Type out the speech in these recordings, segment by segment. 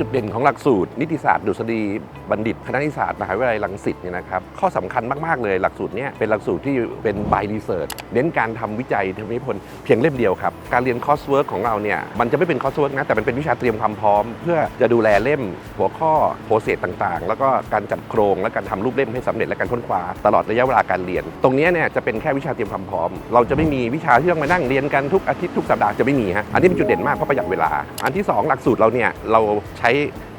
จุดเด่นของหลักสูตร นิติศาสตร์ดุษฎี บัณฑิตคณะนิติศาสตมหาวิทยาลัยรังสิตเนี่ยนะครับข้อสำคัญมาก ๆ เลยหลักสูตรเนี้เป็นหลักสูตรที่เป็น by research เน้นการทำวิจัยทำให้ผลเพียงเล่มเดียวครับ การเรียนคอร์สเวิร์กของเราเนี่ยมันจะไม่เป็นคอร์สเวิร์กนะแต่มันเป็นวิชาเตรียมความพร้อม เพื่อจะดูแลเล่มหัวข้อโปรเซสต่างๆ แล้วก็การจัดโครงและการทำรูปเล่มให้สำเร็จและการค้นคว้าตลอดระยะเวลาการเรียน ตรงนี้เนี่ยจะเป็นแค่วิชาเตรียมความพร้อม เราจะไม่มีวิชาที่ต้องมานั่งเรียนกันทุกอาทิตย์ทุกสัปดาห์จะไม่มีฮะอันนี้เป็นจุดเด่นมากเพราะประหยัดเวลา อันที่สองหลักสูตรเราเนี่ยเราใช้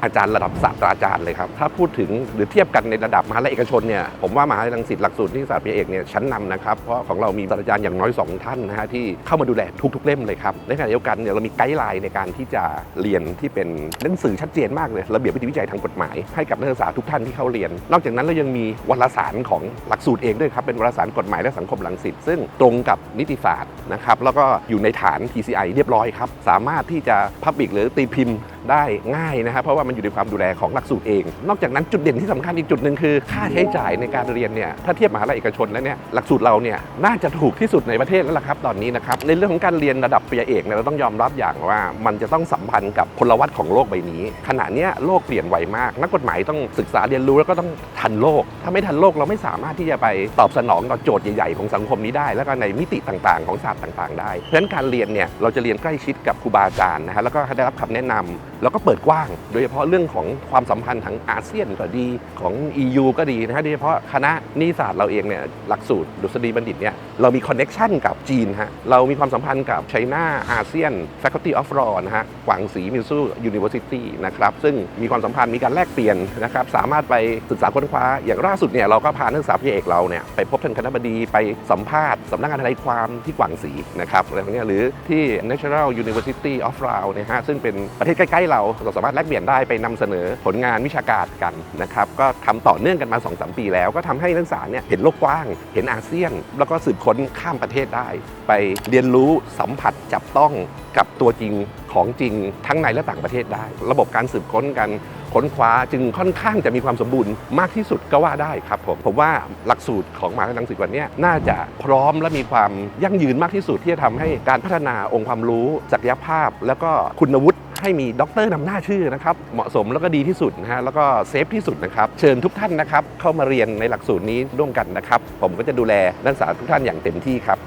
อาจารย์ระดับศาสตราจารย์เลยครับถ้าพููดถึงหรือเทียบกันในระดับมหาลัยเอกชนเนี่ยผมว่ามหาลัยรังสิตหลักสูตรนิติศาสตร์ปีเอกเนี่ยชั้นนำนะครับเพราะของเรามีศาสตราจารย์อย่างน้อย 2 ท่านนะฮะที่เข้ามาดูแลทุกๆเล่มเลยครับในขณะเดียวกันเนี่ยเรามีไกด์ไลน์ในการที่จะเรียนที่เป็นหนังสือชัดเจนมากเลยระเบียบวิธีวิจัยทางกฎหมายให้กับนักศึกษาทุกท่านที่เข้าเรียน นอกจากนั้นเรายังมีวารสารของหลักสูตรเองด้วยครับเป็นวารสารกฎหมายและสังคมรังสิตซึ่งตรงกับนิติศาสตร์นะครับแล้วก็อยู่ในฐาน TCI เรียบร้อยครับสามารถที่จะพับบิกหรือตีพิมพ์ ได้ง่ายนะครับเพราะว่ามันอยู่ในความดูแลของหลักสูตรเอง นอกจากนั้นจุดเด่นที่สำคัญอีกจุดหนึ่งคือค่าใช้จ่ายในการเรียนเนี่ยถ้าเทียบมหาลัยเอกชนแล้วเนี่ยหลักสูตรเราเนี่ยน่าจะถูกที่สุดในประเทศแล้วล่ะครับตอนนี้นะครับในเรื่องของการเรียนระดับปริญญาเอกเนี่ยเราต้องยอมรับอย่างว่า มันจะต้องสัมพันธ์กับพลวัตของโลกใบนี้ ขณะนี้โลกเปลี่ยนไวมาก นักกฎหมายต้องศึกษาเรียนรู้แล้วก็ต้องทันโลก ถ้าไม่ทันโลกเราไม่สามารถที่จะไปตอบสนองต่อโจทย์ใหญ่ๆของสังคมนี้ได้ แล้วก็ในมิติต่างๆ ของศาสตร์ต่าง ๆ ได้เพราะฉะนั้นการเรียนเนี่ยเราจะเรียนใกล้ชิดกับครูบาอาจารย์นะฮะแล้วก็ได้รับคำแนะนำ แล้วก็เปิดกว้าง โดยเฉพาะเรื่องของความสัมพันธ์ทางอาเซียนก็ดีของ EU ก็ดีนะฮะโดยเฉพาะคณะนิติศาสตร์เราเองเนี่ยหลักสูตรดุษฎีบัณฑิตเนี่ยเรามีคอนเน็ชันกับจีนฮะเรามีความสัมพันธ์กับไชน่าอาเซียน Faculty of Law นะฮะกวางศรีมิวซู University นะครับซึ่งมีความสัมพันธ์มีการแลกเปลี่ยนนะครับสามารถไปศึกษาค้นคว้าอย่างล่าสุดเนี่ยเราก็พานักศึกษาพี่เอกเราเนี่ยไปพบท่านคณบดีไปสัมภาษณ์สำนักงานทนายความที่กวางศรีนะครับอะไรพวกเนี้ยหรือที่ National University of Laos เนี่ยฮะซึ่งเป็นประเทศใกล้ๆเราเราสามารถแลกเปลี่ยนได้ไปนำเสนอผลงานวิชาการกันนะครับก็ทำต่อเนื่องกันมา2-3ปีแล้ว ก็ทำให้นักศึกษาเนี่ยเห็นโลกกว้าง เห็นอาเซียน แล้วก็สืบค้นข้ามประเทศได้ ไปเรียนรู้สัมผัสจับต้องกับตัวจริงของจริงทั้งในและต่างประเทศได้ ระบบการสืบค้นกันค้นคว้าจึงค่อนข้างจะมีความสมบูรณ์มากที่สุดก็ว่าได้ครับผมผมว่าหลักสูตรของมหาวิทยาลัยสิวันเนี้ยน่าจะพร้อมและมีความยั่งยืนมากที่สุดที่จะทำให้การพัฒนาองค์ความรู้ศักยภาพ แล้วก็คุณวุฒิ ให้มีด็อกเตอร์นำหน้าชื่อนะครับ เหมาะสมแล้วก็ดีที่สุดนะฮะแล้วก็เซฟที่สุดนะครับ เชิญทุกท่านนะครับ เข้ามาเรียนในหลักสูตรนี้ร่วมกันนะครับ ผมก็จะดูแลนักศึกษาทุกท่านอย่างเต็มที่ครับ